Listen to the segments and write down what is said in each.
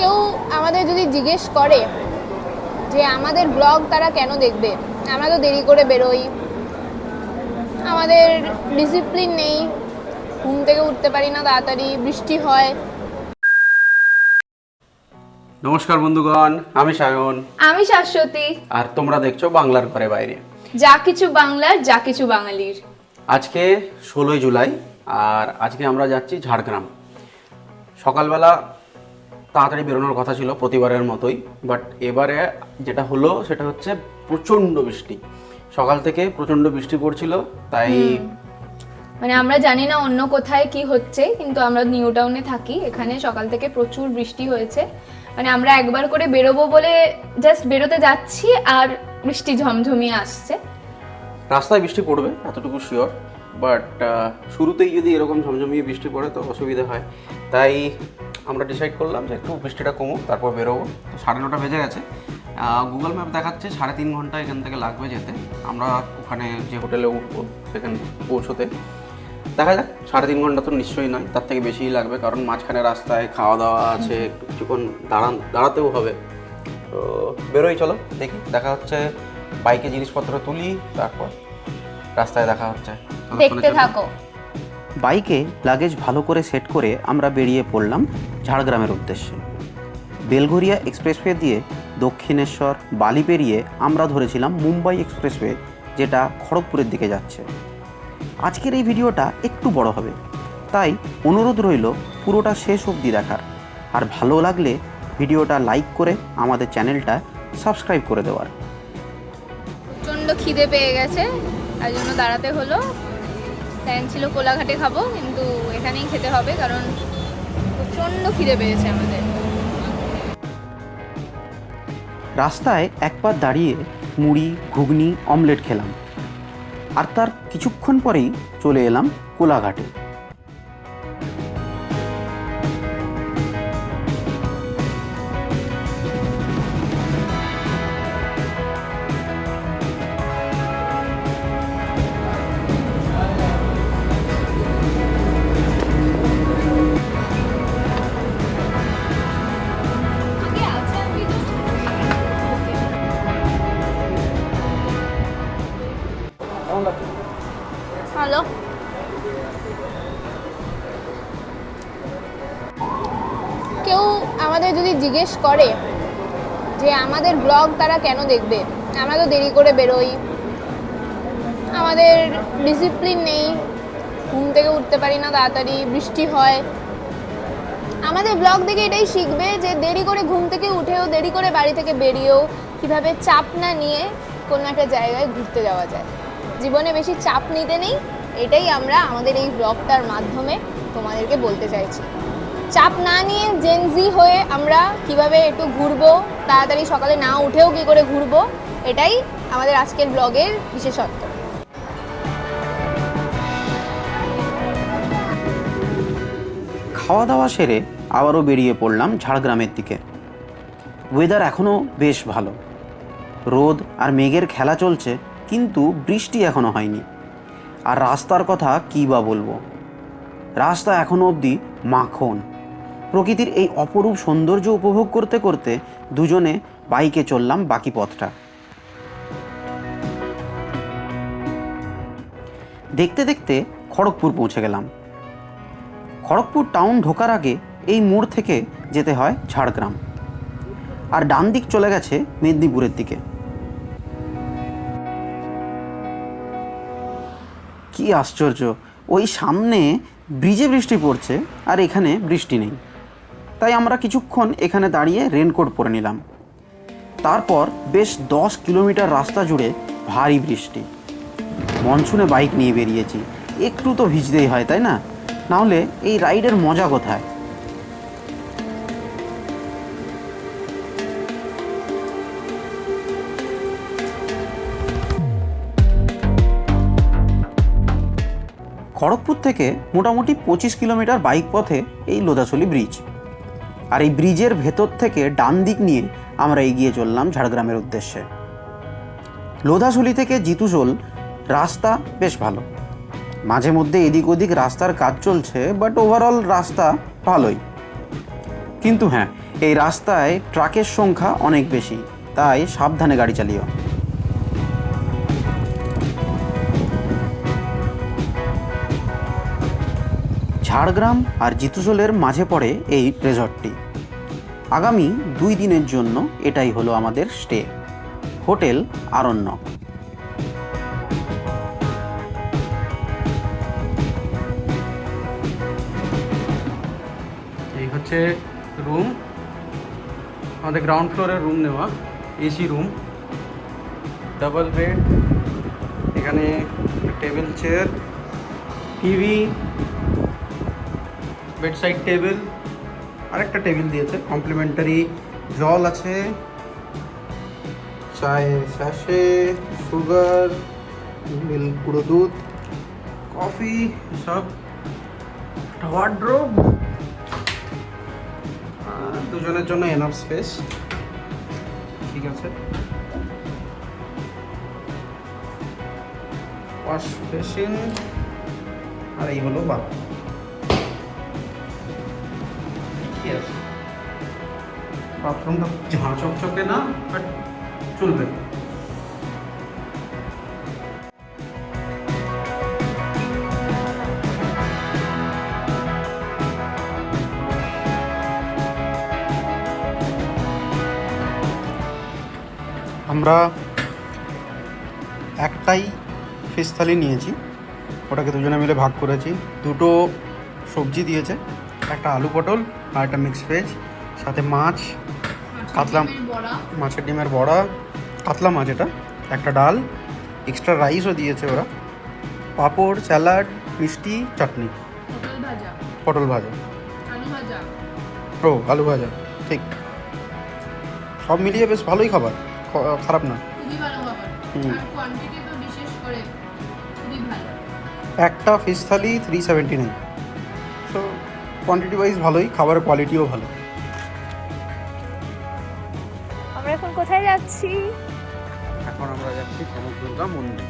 কেউ আমাদের যদি জিজ্ঞেস করে যে আমাদের ব্লগ তারা কেন দেখবে? আমরা তো দেরি করে বেরোই। আমাদের ডিসিপ্লিন নেই। ঘুম থেকে উঠতে পারি না তাড়াতাড়ি বৃষ্টি হয়। নমস্কার বন্ধুগণ আমি সায়ন। আমি শাশ্বতী। আর তোমরা দেখছ বাংলার ঘরে বাইরে। যা কিছু বাংলার যা কিছু বাঙালির। আজকে ষোলোই জুলাই আর আজকে আমরা যাচ্ছি ঝাড়গ্রাম। সকালবেলা তাড়াতাড়ি বেরোনোর কথা ছিল প্রতিবারের মতোই বাট এবারে যেটা হলো সেটা হচ্ছে প্রচণ্ড বৃষ্টি। সকাল থেকে প্রচণ্ড বৃষ্টি পড়ছিল তাই মানে আমরা জানি না অন্য কোথায় কি হচ্ছে কিন্তু আমরা নিউ টাউনে থাকি এখানে সকাল থেকে প্রচুর বৃষ্টি হয়েছে। মানে আমরা একবার করে বেরোবো বলে জাস্ট বেরোতে যাচ্ছি আর বৃষ্টি ঝমঝমিয়ে আসছে। রাস্তায় বৃষ্টি পড়বে এতটুকু শিওর বাট শুরুতেই যদি এরকম ঝমঝমিয়ে বৃষ্টি পড়ে তো অসুবিধা হয়। তাই আমরা ডিসাইড করলাম যে একটু বৃষ্টিটা কমুক তারপর বেরোবো। তো সাড়ে নটা বেজে গেছে। গুগল ম্যাপ দেখাচ্ছে সাড়ে তিন ঘণ্টা এখান থেকে লাগবে যেতে। আমরা ওখানে যে হোটেলে উঠবো সেখানে পৌঁছোতে। দেখা যাক সাড়ে তিন ঘণ্টা তো নিশ্চয়ই নয় তার থেকে বেশিই লাগবে কারণ মাঝখানে রাস্তায় খাওয়া দাওয়া আছে একটু কিছুক্ষণ দাঁড়ান দাঁড়াতেও হবে। তো বেরোই চলো দেখি। দেখা হচ্ছে বাইকে জিনিসপত্র তুলি তারপর রাস্তায় দেখা হচ্ছে। দেখতে থাকো। বাইকে লাগেজ ভালো করে সেট করে আমরা বেরিয়ে পড়লাম ঝাড়গ্রামের উদ্দেশ্যে। বেলঘরিয়া এক্সপ্রেসওয়ে দিয়ে দক্ষিণেশ্বর, বালি পেরিয়ে আমরা ধরেছিলাম মুম্বাই এক্সপ্রেসওয়ে, যেটা খড়গপুরের দিকে যাচ্ছে। আজকের এই ভিডিওটা একটু বড় হবে। তাই অনুরোধ রইল পুরোটা শেষ অবধি দেখার। আর ভালো লাগলে ভিডিওটা লাইক করে আমাদের চ্যানেলটা সাবস্ক্রাইব করে দেওয়ার। প্রচণ্ড খিদে পেয়ে গেছে, তাই জন্য দাঁড়াতে হলো। প্ল্যান ছিল কোলাঘাটে খাব, কিন্তু এখানেই খেতে হবে কারণ প্রচণ্ড খিদে পেয়েছে আমাদের। রাস্তায় একবার দাঁড়িয়ে মুড়ি, ঘুগনি, অমলেট খেলাম। আর তার কিছুক্ষণ পরেই চলে এলাম কোলাঘাটে। করে যে আমাদের ব্লগ তারা কেন দেখবে? আমরা তো দেরি করে বেরোই। আমাদের ডিসিপ্লিন নেই। ঘুম থেকে উঠতে পারি না তাড়াতাড়ি, বৃষ্টি হয়। আমাদের ব্লগ দেখে এটাই শিখবে যে দেরি করে ঘুম থেকে উঠেও, দেরি করে বাড়ি থেকে বেরিয়েও কীভাবে চাপ না নিয়ে কোনো একটা জায়গায় ঘুরতে যাওয়া যায়। জীবনে বেশি চাপ নিতে নেই, এটাই আমরা আমাদের এই ব্লগটার মাধ্যমে তোমাদেরকে বলতে চাইছি। চাপ না নিয়ে জেনজি হয়ে আমরা কীভাবে একটু ঘুরবো, তাড়াতাড়ি সকালে না উঠেও কি করে ঘুরবো, এটাই আমাদের আজকের ব্লগের বিশেষত্ব। খাওয়া দাওয়া সেরে আবারও বেরিয়ে পড়লাম ঝাড়গ্রামের দিকে। ওয়েদার এখনও বেশ ভালো। রোদ আর মেঘের খেলা চলছে, কিন্তু বৃষ্টি এখনও হয়নি। আর রাস্তার কথা কী বা বলব? রাস্তা এখনও অবধি মাখন। প্রকৃতির এই অপরূপ সৌন্দর্য উপভোগ করতে করতে দুজনে বাইকে চললাম বাকি পথটা। দেখতে দেখতে খড়গপুর পৌঁছে গেলাম। খড়গপুর টাউন ঢোকার আগে এই মোড় থেকে যেতে হয় ঝাড়গ্রাম। আর ডান দিক চলে গেছে মেদিনীপুরের দিকে। কি আশ্চর্য! ওই সামনে ব্রিজে বৃষ্টি পড়ছে আর এখানে বৃষ্টি নেই। তাই আমরা কিছুক্ষণ এখানে দাঁড়িয়ে রেনকোট পরে নিলাম। তারপর বেশ দশ কিলোমিটার রাস্তা জুড়ে ভারী বৃষ্টি। মনসুনে বাইক নিয়ে বেরিয়েছি। একটু তো ভিজতেই হয়, তাই না? নাহলে এই রাইডের মজা কোথায়? খড়গপুর থেকে মোটামুটি পঁচিশ কিলোমিটার বাইক পথে এই লোধাছলি ব্রিজ আর এই ব্রিজের ভেতর থেকে ডান দিক নিয়ে আমরা এগিয়ে চললাম ঝাড়গ্রামের উদ্দেশ্যে। লোধাশুলি থেকে জিতুজোল রাস্তা বেশ ভালো। মাঝে মধ্যে এদিক ওদিক রাস্তার কাজ চলছে বাট ওভারঅল রাস্তা ভালোই। কিন্তু হ্যাঁ এই রাস্তায় ট্রাকের সংখ্যা অনেক বেশি, তাই সাবধানে গাড়ি চালিও। ঝাড়গ্রাম আর জিতুজলের মাঝে পড়ে এই রিসর্টটি। আগামী দুই দিনের জন্য এটাই হলো আমাদের স্টে। হোটেল আরণ্যক এই হচ্ছে রুম। আমাদের গ্রাউন্ড ফ্লোরের রুম নেওয়া, এসি রুম। ডাবল বেড, এখানে table, chair, TV bed side table আরেকটা টেবিল দিয়েছে কমপ্লিমেন্টারি জল আছে চায়ের স্যাশে সুগার মিল্ক গুঁড়ো দুধ কফি সব। ওয়ার্ড্রোব দুজনের জন্য এনাফ স্পেস ঠিক আছে। ওয়াশ বেসিন আর এই হলো বাথ বাথরুমটা ঝাঁ চকচকে না বাট চলবে। আমরা একটাই ফিশ থালি নিয়েছি, ওটাকে দুজনে মিলে ভাগ করেছি। দুটো সবজি দিয়েছে, একটা আলু পটল আর একটা মিক্স ভেজ সাথে মাছ কাতলা মাছের ডিমের বড়া কাতলা মাছ এটা একটা ডাল এক্সট্রা রাইসও দিয়েছে ওরা। পাঁপড় স্যালাড মিষ্টি চাটনি। পটল ভাজা। ও আলু ভাজা ঠিক। সব মিলিয়ে বেশ ভালোই খাবার। খারাপ না। একটা fish thali three seventy nine so quantity wise ভালোই খাবারের কোয়ালিটিও ভালো। যাচ্ছি এখন আমরা যাচ্ছি কনক দুর্গা মন্দির।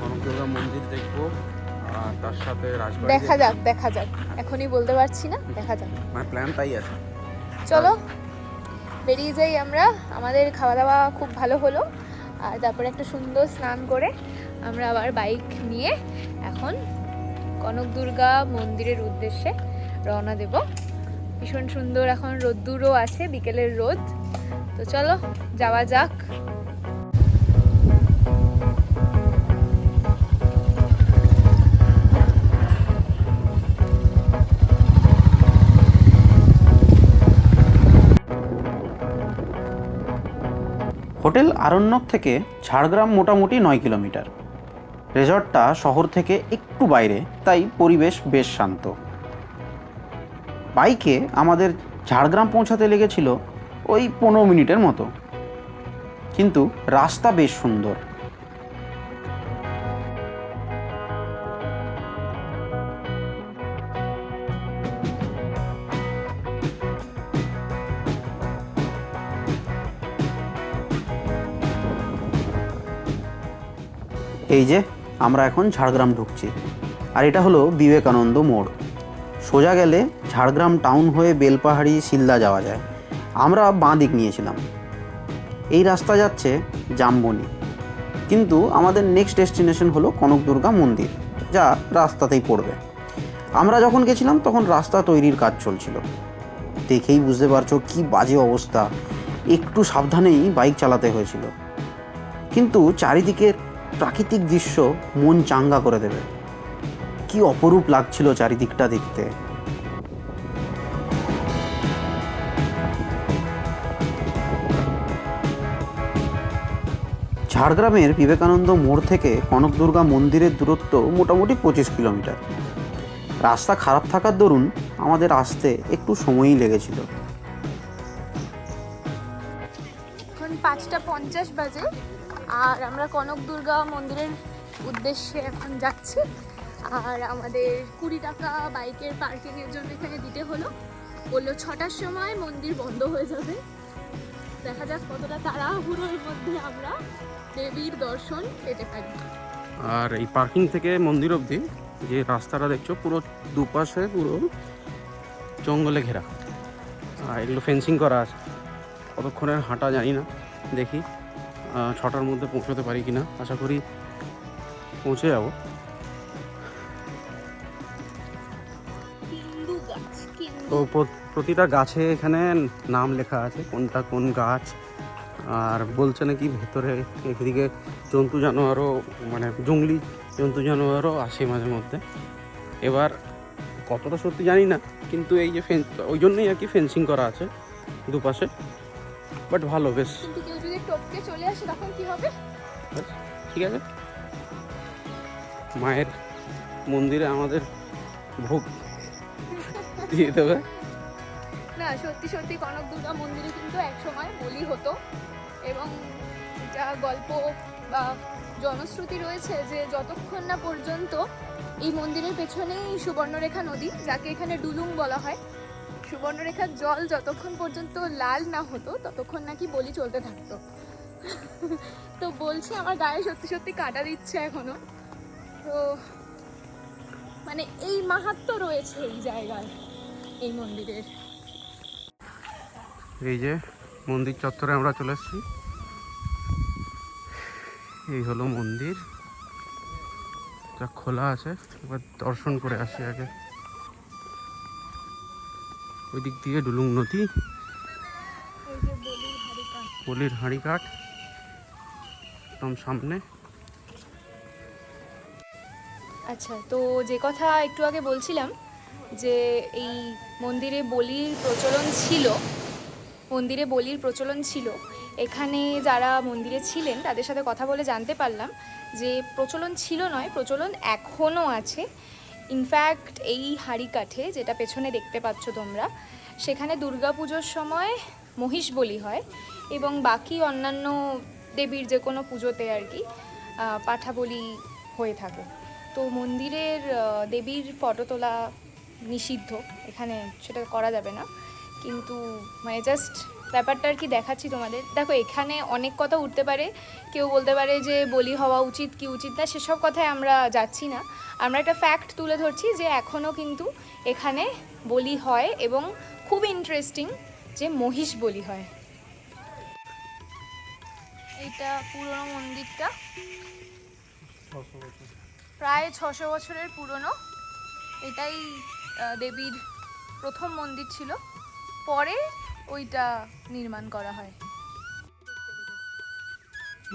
কনক দুর্গা মন্দির দেখব আর তার সাথে রাজবাড়ি দেখা যাক দেখা যাক। এখনই বলতে পারছি না দেখা যাক। মানে প্ল্যান তাই আছে। চলো বেরিয়ে যাই আমরা। আমাদের খাওয়া দাওয়া খুব ভালো হলো। আর তারপরে একটা সুন্দর স্নান করে আমরা আবার বাইক নিয়ে এখন কনক দুর্গা মন্দিরের উদ্দেশ্যে রওনা দেব। ভীষণ সুন্দর এখন রোদ্দুরও আছে বিকেলের রোদ। তো চলো, যাওয়া যাক। হোটেল আরণ্যক থেকে ঝাড়গ্রাম মোটামুটি নয় কিলোমিটার। রেজর্টটা শহর থেকে একটু বাইরে, তাই পরিবেশ বেশ শান্ত। বাইকে আমাদের ঝাড়গ্রাম পৌঁছাতে লেগেছিল ওই পনেরো মিনিটের মতো। কিন্তু রাস্তা বেশ সুন্দর। এই যে, আমরা এখন ঝাড়গ্রাম ঢুকছি। আর এটা হলো বিবেকানন্দ মোড়। সোজা গেলে ঝাড়গ্রাম টাউন হয়ে বেলপাহাড়ি শিলদা যাওয়া যায়। আমরা বাঁ দিক নিয়েছিলাম। এই রাস্তা যাচ্ছে জামবনি। কিন্তু আমাদের নেক্সট ডেস্টিনেশন হলো কনকদুর্গা মন্দির, যা রাস্তাতেই পড়বে। আমরা যখন গেছিলাম, তখন রাস্তা তৈরির কাজ চলছিল। দেখেই বুঝতে পারছ কি বাজে অবস্থা। একটু সাবধানেই বাইক চালাতে হয়েছিল। কিন্তু চারিদিকের প্রাকৃতিক দৃশ্য মন চাঙ্গা করে দেবে। কি অপরূপ লাগছিল চারিদিকটা দেখতে। ঝাড়গ্রামের বিবেকানন্দ মোড় থেকে কনকদুর্গা মন্দিরের দূরত্ব মোটামুটি পঁচিশ কিলোমিটার। রাস্তা খারাপ থাকার দরুন আমাদের আসতে একটু সময়ই লেগেছিল। পাঁচটা পঞ্চাশ বাজে, আর আমরা কনক দুর্গা মন্দিরের উদ্দেশ্যে এখন যাচ্ছি। আর আমাদের কুড়ি টাকা বাইকের পার্কিংয়ের জন্য এখানে দিতে হলো। বলল ছটার সময় মন্দির বন্ধ হয়ে যাবে। দেখা যাক কতটা তাড়াহুড়োর মধ্যে আমরা দেবীর দর্শন পেতে পারি। আর এই পার্কিং থেকে মন্দির অবধি যে রাস্তাটা দেখছ, পুরো দুপাশে পুরো জঙ্গলে ঘেরা। আর এগুলো ফেন্সিং করা আছে। কতক্ষণের হাঁটা জানি না, দেখি ছটার মধ্যে পৌঁছতে পারি কিনা। আশা করি পৌঁছে যাব। তো প্রতিটা গাছে এখানে নাম লেখা আছে কোনটা কোন গাছ আর বলছে নাকি ভেতরে এদিকে জন্তু জানোয়ারও মানে জঙ্গলি জন্তু জানোয়ারও আসে মাঝে মধ্যে। এবার কতটা সত্যি জানি না কিন্তু এই যে ফেন্স ওই জন্যই আর কি ফেন্সিং করা আছে দুপাশে। বাট ভালো বেশ। চলে আসে তখন কি হবে? ঠিক আছে। মায়ের মন্দিরে আমাদের ভোগ দিয়ে দেবে? না, সত্যি সত্যি কনক দুর্গা মন্দিরে কিন্তু একসময় বলি হতো। এবং যা গল্প বা জনশ্রুতি রয়েছে যে যতক্ষণ না পর্যন্ত এই মন্দিরের পেছনেই সুবর্ণরেখা নদী, যাকে এখানে ডুলুং বলা হয়, সুবর্ণরেখার জল যতক্ষণ পর্যন্ত লাল না হতো, ততক্ষণ নাকি বলি চলতে থাকতো। তো বলছি, আমার গায়ে সত্যি সত্যি কাটা দিচ্ছে এখনও। তো মানে এই মাহাত্ম রয়েছে এই জায়গায়। এই মন্দিরের। এই যে মন্দির চত্বরে আমরা চলে এসেছি। এই হলো মন্দির। যা খোলা আছে এবার দর্শন করে আসি আগে। ওই দিক দিয়ে ডুলুং নদী। বলির বলির একদম সামনে। আচ্ছা তো যে কথা একটু আগে বলছিলাম যে এই মন্দিরে বলির প্রচলন ছিল, মন্দিরে বলির প্রচলন ছিল, এখানে যারা মন্দিরে ছিলেন তাদের সাথে কথা বলে জানতে পারলাম যে প্রচলন ছিল নয়, প্রচলন এখনও আছে। ইনফ্যাক্ট এই হাঁড়ি কাঠে যেটা পেছনে দেখতে পাচ্ছ তোমরা, সেখানে দুর্গাপুজোর সময় মহিষ বলি হয় এবং বাকি অন্যান্য দেবীর যে কোনো পুজোতে আর কি পাঠা বলি হয়ে থাকে। তো মন্দিরের দেবীর ফটো তোলা নিষিদ্ধ। এখানে সেটা করা যাবে না। কিন্তু মানে জাস্ট ব্যাপারটা আর কি দেখাচ্ছি তোমাদের। দেখো এখানে অনেক কথা উঠতে পারে। কেউ বলতে পারে যে বলি হওয়া উচিত কি উচিত না সেসব কথায় আমরা যাচ্ছি না। আমরা একটা ফ্যাক্ট তুলে ধরছি যে এখনও কিন্তু এখানে বলি হয় এবং খুব ইন্টারেস্টিং যে মহিষ বলি হয়। এইটা পুরনো মন্দিরটা। প্রায় ছশো বছরের পুরনো। এটাই দেবীর প্রথম মন্দির ছিল। পরে ওইটা নির্মাণ করা হয়।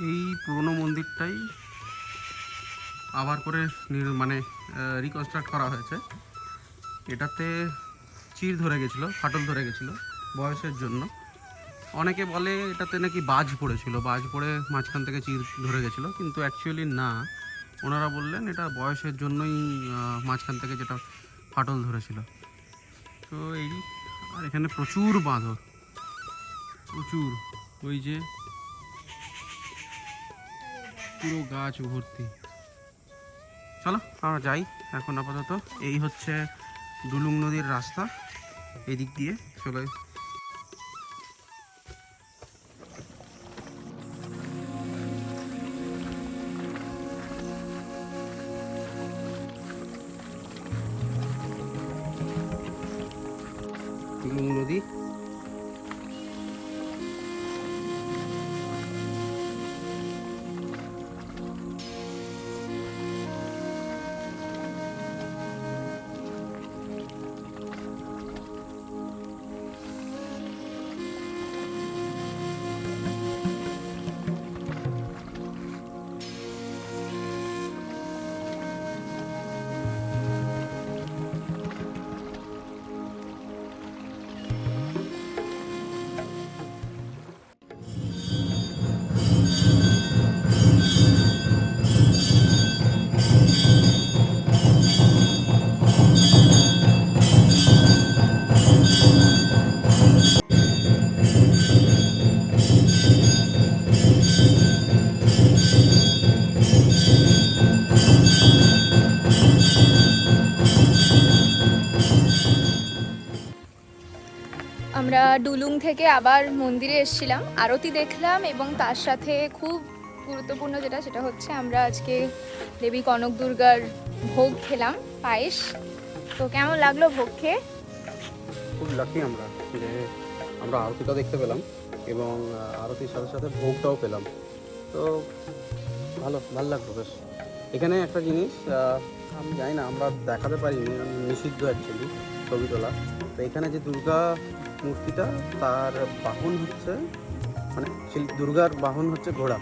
এই পুরনো মন্দিরটাই আবার করে মানে রিকনস্ট্রাক্ট করা হয়েছে। এটাতে চির ধরে গেছিল, ফাটল ধরে গেছিল বয়সের জন্য। অনেকে বলে এটাতে নাকি বাজ পড়েছিল, বাজ পড়ে মাঝখান থেকে চির ধরে গেছিল, কিন্তু অ্যাকচুয়ালি না। ওনারা বললেন এটা বয়সের জন্যই মাঝখান থেকে যেটা ফাটল ধরেছিল। তো এই আর এখানে প্রচুর বাঁদর প্রচুর। ওই যে পুরো গাছ ভর্তি। চলো, আমরা যাই। এখন আপাতত এই হচ্ছে ডুলুং নদীর রাস্তা। এদিক দিয়ে চলে ডুলুং থেকে আবার মন্দিরে এসেছিলাম। আরতি দেখলাম এবং তার সাথে খুব গুরুত্বপূর্ণ যেটা, সেটা হচ্ছে আমরা আজকে দেবী কনক দুর্গার ভোগ খেলাম, পায়েস। তো কেমন লাগল ভোগ খেয়ে? খুব লাকি আমরা যে আমরা আরতিটা দেখতে পেলাম এবং আরতির সাথে সাথে ভোগটাও পেলাম। তো ভালো ভালো লাগল বেশ। এখানে একটা জিনিস আমি জানি না, আমরা দেখাতে পারিনি, নিষিদ্ধ অ্যাকচুয়ালি ছবি তোলা। তো এখানে যে দুর্গা মূর্তিটা তার বাহন হচ্ছে মানে দুর্গার বাহন হচ্ছে ঘোড়া।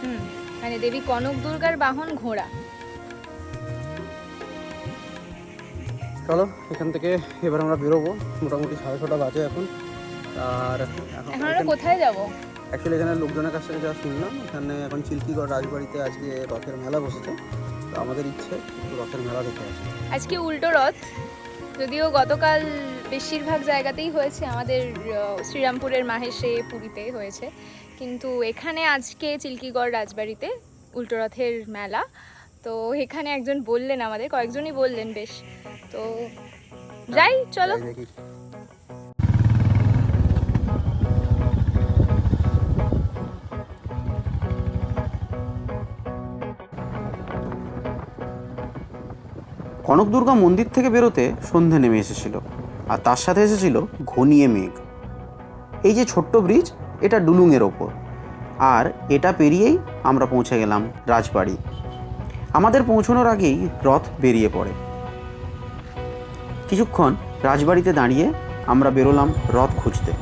হুম মানে দেবী কনক দুর্গার বাহন ঘোড়া। চলো এখান থেকে এবার আমরা বেরোবো। মোটামুটি সাড়ে ছটা বাজে এখন। আর এখন কোথায় যাব? অ্যাকচুয়ালি এখানে লোকজনের কাছ থেকে যা শুনলাম এখানে এখন চিল্কিগড় রাজবাড়িতে আজকে রথের মেলা বসেছে। তো আমাদের ইচ্ছে রথের মেলা দেখে আসি। আজকে উল্টো রথ যদিও গতকাল বেশিরভাগ জায়গাতেই হয়েছে, আমাদের শ্রীরামপুরের মাহেশে, পুরীতে হয়েছে। কিন্তু এখানে আজকে চিল্কিগড় রাজবাড়িতে উল্টো রথের মেলা। তো এখানে একজন বললেন আমাদের, কয়েকজনই বললেন বেশ। তো যাই, চলো। কনক দুর্গা মন্দির থেকে বেরোতে সন্ধে নেমে এসেছিল। আর তার সাথে এসেছিল ঘনিয়ে মেঘ। এই যে ছোট্ট ব্রিজ, এটা ডুলুংয়ের ওপর। আর এটা পেরিয়েই আমরা পৌঁছে গেলাম রাজবাড়ি। আমাদের পৌঁছানোর আগেই রথ বেরিয়ে পড়ে। কিছুক্ষণ রাজবাড়িতে দাঁড়িয়ে আমরা বেরোলাম রথ খুঁজতে।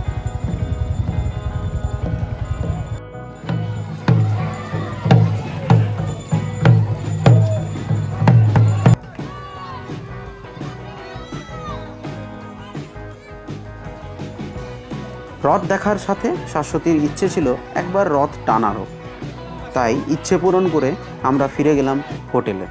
রথ দেখার সাথে শাশ্বতীর ইচ্ছে ছিল একবার রথ টানারও। তাই ইচ্ছে পূরণ করে আমরা ফিরে গেলাম হোটেলে।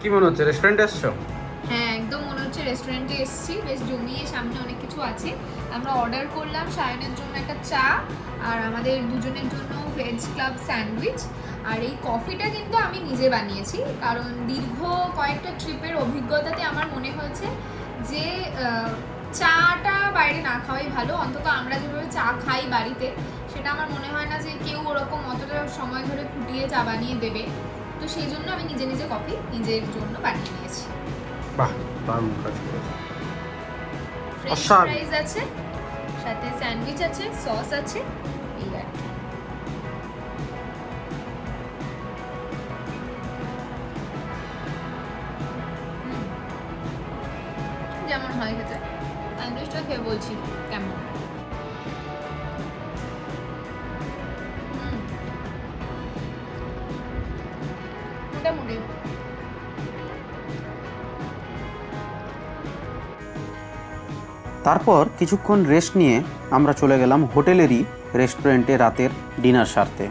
কি মনে হচ্ছে? রেস্টুরেন্টে এসছো? হ্যাঁ একদম মনে হচ্ছে রেস্টুরেন্টে এসেছি। বেশ জমিয়ে সামনে অনেক কিছু আছে। আমরা অর্ডার করলাম সায়নের জন্য একটা চা আর আমাদের দুজনের জন্য ভেজ ক্লাব স্যান্ডউইচ আর এই কফিটা কিন্তু আমি নিজে বানিয়েছি। কারণ দীর্ঘ কয়েকটা ট্রিপের অভিজ্ঞতাতে আমার মনে হয়েছে যে চাটা বাইরে না খাওয়াই ভালো। অন্তত আমরা যেভাবে চা খাই বাড়িতে, সেটা আমার মনে হয় না যে কেউ ওরকম অতটা সময় ধরে ফুটিয়ে চা বানিয়ে দেবে। তো সেই জন্য আমি নিজে নিজে কফি নিজের জন্য বানিয়ে নিয়েছি বাহ দারুণ কাজ করেছ ফ্রেঞ্চ। ফ্রাইজ আছে সাথে স্যান্ডউইচ আছে সস আছে এই আর কি। হুম। যেমন হয় খেতে স্যান্ডউইচটা খেয়ে বলছি কেমন তারপর কিছুক্ষণ রেস্ট নিয়ে আমরা চলে গেলাম হোটেলেরই রেস্টুরেন্টে রাতের ডিনার সারতে।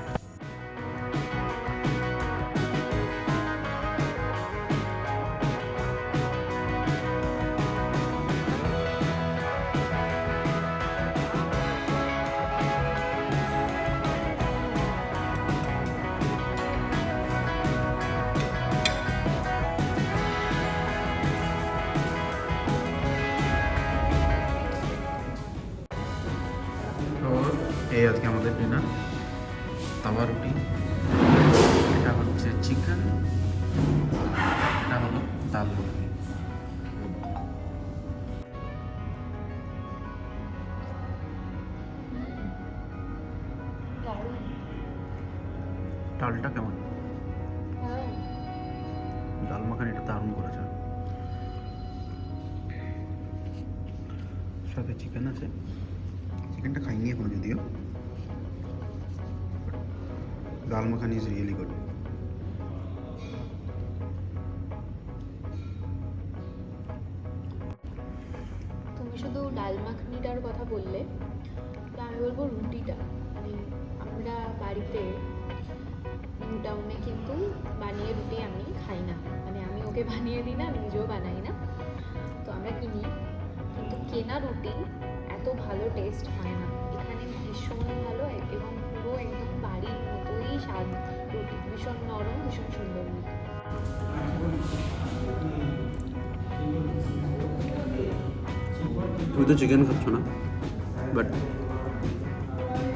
ডাল মাখানিটা দারুণ করেছে। সাথে চিকেন আছে। চিকেনটা খাইনি এখনও যদিও। ডাল মাখানি ইজ রিয়েলি গুড তুমি শুধু ডাল মাখনিটার কথা বললে তো আমি বলব রুটিটা। মানে আমরা বাড়িতে টাউনে কিন্তু বানিয়ে রুটি আমি খাই না। মানে আমি ওকে বানিয়ে দিই না, আমি নিজেও বানাই না। তো আমরা কিনি। কিন্তু কেনা রুটি এত ভালো টেস্ট হয় না। এখানে ভীষণ ভালো এবং পুরো একদম বাড়ির মতোই স্বাদ। রুটি ভীষণ নরম, ভীষণ সুন্দর তুই তো চিকেন খাচ্ছ না বাট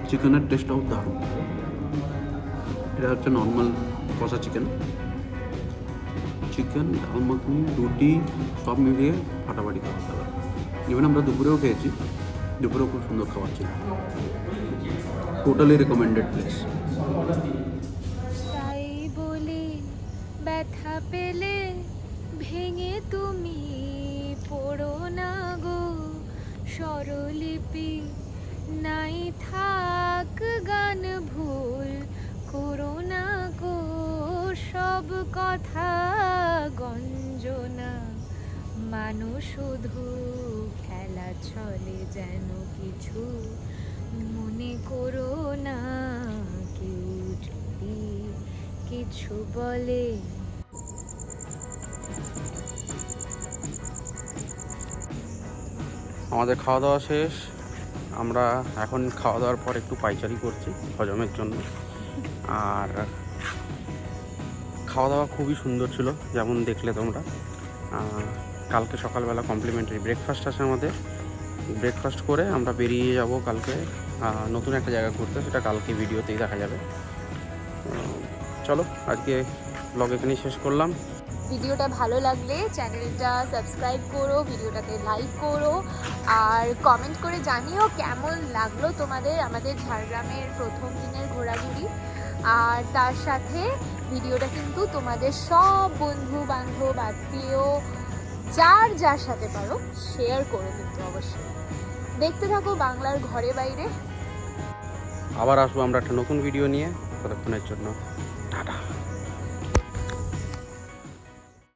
চিকেনের টেস্টটাও দারুণ। এটা হচ্ছে নর্মাল কষা চিকেন চিকেন ডাল, মাখনি, রুটি, সব মিলিয়ে ফাটাফাটি খাওয়া দাওয়া। ইভেন আমরা দুপুরেও খেয়েছি, দুপুরেও খুব সুন্দর খাবার ছিল। টোটালি রেকমেন্ডেড প্লেস ব্যথা পেলে ভেঙে তুমি পড়ো না গো। স্বরলিপি নাই থাক সব কথা গঞ্জনা। মানুষ শুধু খেলা চলে যেন কিছু মনে করো না। কেউ যদি কিছু বলে। আমাদের খাওয়া দাওয়া শেষ। আমরা এখন খাওয়া দাওয়ার পর একটু পাইচারি করছি হজমের জন্য। আর খাওয়া দাওয়া খুবই সুন্দর ছিল, যেমন দেখলে তোমরা। কালকে সকালবেলা কমপ্লিমেন্টারি ব্রেকফাস্ট আছে আমাদের। ব্রেকফাস্ট করে আমরা বেরিয়ে যাব কালকে নতুন একটা জায়গা ঘুরতে, সেটা কালকে ভিডিওতেই দেখা যাবে। চলো, আজকে ব্লগ এখানেই শেষ করলাম। ভিডিওটা ভালো লাগলে চ্যানেলটা সাবস্ক্রাইব করো, ভিডিওটাতে লাইক করো, আর কমেন্ট করে জানিও কেমন লাগল তোমাদের, আমাদের ঝাড়গ্রামের প্রথম দিনের ঘোরাঘুরি। আর তার সাথে ভিডিওটা কিন্তু তোমাদের সব বন্ধু বান্ধব, আত্মীয়, যার যার সাথে পারো শেয়ার করো কিন্তু অবশ্যই। দেখতে থাকো বাংলার ঘরে বাইরে। আবার আসব আমরা একটা নতুন ভিডিও নিয়ে, ততক্ষণের জন্য। টাটা।